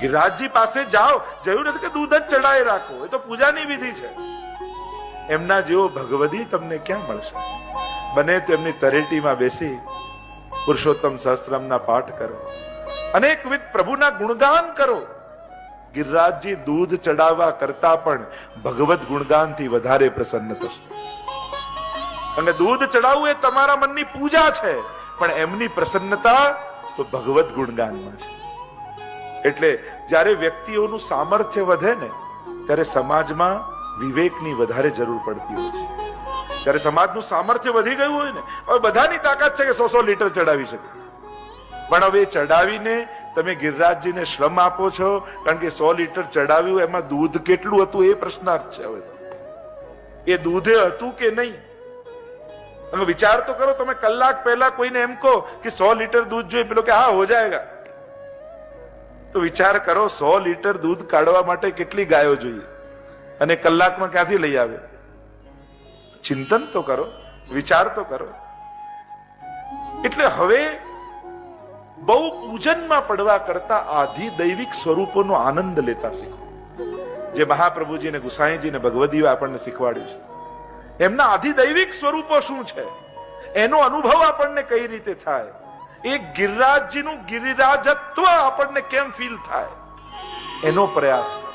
ગિરિરાજજી પાસે જાઓ જરૂર નથી કે દૂધ જ ચડાઈ રાખો. એ તો પૂજાની વિધિ છે. એમના જેવો ભગવદી તમને ક્યાં મળશે? બને તો એમની તરેટીમાં બેસી પુરુષોત્તમ સહસ્ત્રમના પાઠ કરો. અનેકવિધ પ્રભુના ગુણગાન કરો. ગિરિરાજજી દૂધ ચડાવવા કરતા પણ ભગવત ગુણગાનથી વધારે પ્રસન્ન થશે. અને દૂધ ચડાવવું એ તમારા મનની પૂજા છે. પણ એમની પ્રસન્નતા તો ભગવત ગુણગાનમાં છે. એટલે જ્યારે વ્યક્તિઓનું સામર્થ્ય વધે ને, ત્યારે સમાજમાં વિવેકની વધારે જરૂર પડતી હોય છે. ત્યારે સમાજનું સામર્થ્ય વધી ગયું હોય ને, હવે બધાની તાકાત છે કે સો સો લીટર ચડાવી શકે. પણ હવે ચડાવીને તમે ગિરિરાજજીને શ્રમ આપો છો, કારણ કે સો લીટર ચડાવ્યું, એમાં દૂધ કેટલું હતું એ પ્રશ્નાર્થ છે હવે. એ દૂધે હતું કે નહીં? તમે વિચાર તો કરો, તમે કલાક પહેલા કોઈને એમ કહો કે સો લીટર દૂધ જોઈએ, પેલો કે હા, હો જાયગા. તો વિચાર કરો, સો લીટર દૂધ કાઢવા માટે કેટલી ગાયો જોઈએ? અને કલાકમાં ક્યાંથી લઈ આવે? ચિંતન તો કરો, વિચાર તો કરો. એટલે હવે બહુ પૂજનમાં પડવા કરતા આધિ દૈવિક સ્વરૂપોનો આનંદ લેતા શીખો. જે મહાપ્રભુજી ને ગુસાઈજી ને ભગવદીઓ આપણને શીખવાડ્યું છે. એમના આધિદૈવિક સ્વરૂપો શું છે? એનો અનુભવ આપણને કઈ રીતે થાય? એ ગિરિરાજજીનું ગિરિરાજત્વ આપણને કેમ ફીલ થાય? એનો પ્રયાસ